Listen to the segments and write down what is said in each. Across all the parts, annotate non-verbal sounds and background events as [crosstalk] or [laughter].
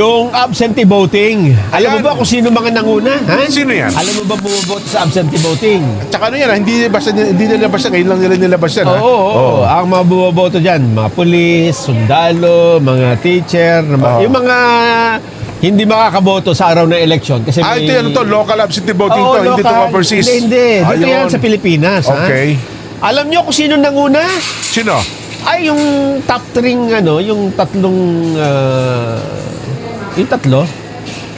Yung absentee voting. Alam mo Ayan. ba kung sino mga nanguna? Ha? Sino yan? Alam mo ba bumoboto sa absentee voting? Tsaka ano yan, ah, hindi basta hindi nilabas yan. Ngayon lang nila nilabas yan. Oo, ha? oo, oo. Ang mga bumoboto dyan, mga pulis, sundalo, mga teacher, na mga- Oo. yung mga hindi makakaboto sa araw ng eleksyon. Kasi Ah, may- ito yan, ito, local absentee voting Oo, to, hindi to local. overseas. Hindi, hindi. Dito Ayun. yan sa Pilipinas. ha? Okay. Alam nyo kung sino nanguna? Sino? Ay, yung top 3, ano, yung tatlong, ah, yung tatlo,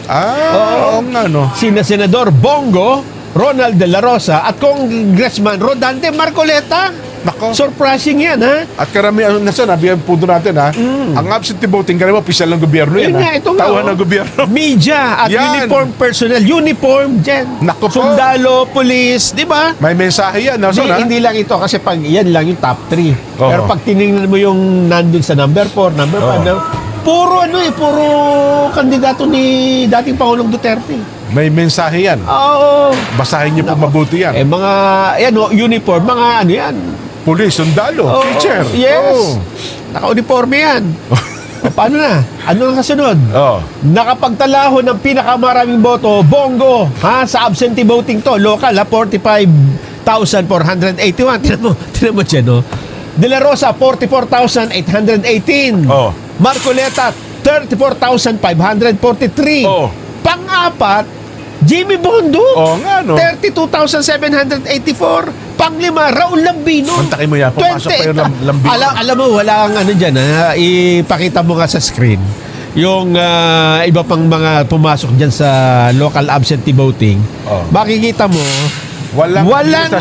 Ah, oo nga, no. sina Senador Bongo, Ronald De La Rosa, at Congressman Rodante Marcoleta. Nako. Surprising yan, ha? At karamihan, nasa nabi ang punto natin ha, ang absentee voting, karamihan opisyal ng gobyerno Mm. yan Yun ha. nga, ito nga. Tauhan oh. ng gobyerno. [laughs] Media at Yan. uniform personnel. Uniform dyan. Naku po. Sundalo, police, di ba? May mensahe yan, Hindi, Nelson ha? hindi lang ito kasi pag yan lang yung top 3. Oo. Pero pag tiningnan mo yung nandun sa number 4, number 5, Oo. Puro ano eh, puro kandidato ni dating Pangulong Duterte. May mensahe yan. Oo. Basahin niyo po mabuti yan. Eh mga, yan o, uniform, mga ano yan. Police, sundalo, Oo, teacher. Yes. Oo. Naka-uniforme yan. [laughs] o, paano na? Ano ang kasunod? Oh. Nakapagtalaho ng pinakamaraming boto, Bongo, ha, sa absentee voting to, local, ha, 45,481. Tinan mo, tinan mo dyan, no? De La Rosa, 44,818. Oh. Marcoleta, 34,543. Oh. Pang-apat, Jimmy Bondo, Oo nga, no? 32,784. Panglima, Raul Lambino. Kontakin mo yan. Pumasok pa yung lam- Lambino. Alam, alam mo, wala kang ano dyan, ha? Ipakita mo nga sa screen yung ah, iba pang mga pumasok dyan sa local absentee voting. Oh. Makikita mo, Walang, walang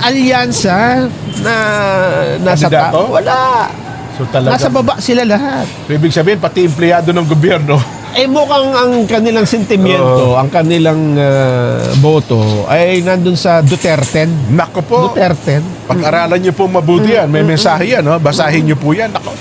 alyansa na nasa ta-? Wala. So talaga. Nasa baba sila lahat. Ibig sabihin, pati empleyado ng gobyerno. [laughs] Eh mukhang ang kanilang sentimiento, ang kanilang ah, boto ay nandun sa Duterte. Nako po. Duterte. Pag-aralan niyo po mabuti yan. May mensahe yan. No? Basahin niyo po yan. Nako.